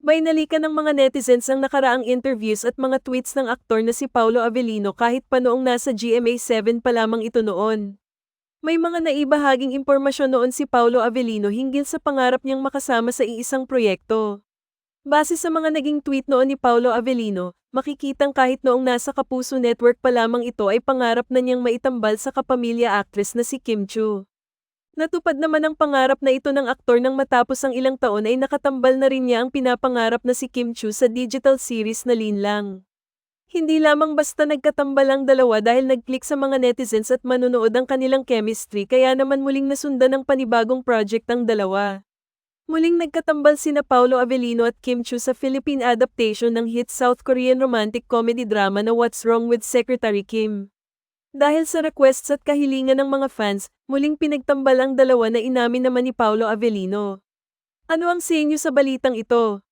Bainalikan ng mga netizens ang nakaraang interviews at mga tweets ng aktor na si Paulo Avellino kahit pa noong nasa GMA7 pa lamang ito noon. May mga naibahaging impormasyon noon si Paulo Avellino hinggil sa pangarap niyang makasama sa iisang proyekto. Base sa mga naging tweet noon ni Paulo Avellino, makikitang kahit noong nasa Kapuso Network pa lamang ito ay pangarap na niyang maitambal sa kapamilya actress na si Kim Chu. Natupad naman ang pangarap na ito ng aktor nang matapos ang ilang taon ay nakatambal na rin niya ang pinapangarap na si Kim Chu sa digital series na Linlang. Hindi lamang basta nagkatambal ang dalawa dahil nag-click sa mga netizens at manonood ang kanilang chemistry kaya naman muling nasundan ng panibagong project ang dalawa. Muling nagkatambal sina Paulo Avellino at Kim Chu sa Philippine adaptation ng hit South Korean romantic comedy drama na What's Wrong with Secretary Kim. Dahil sa requests at kahilingan ng mga fans, muling pinagtambal ang dalawa na inamin naman ni Paulo Avellino. Ano ang sa inyo sa balitang ito?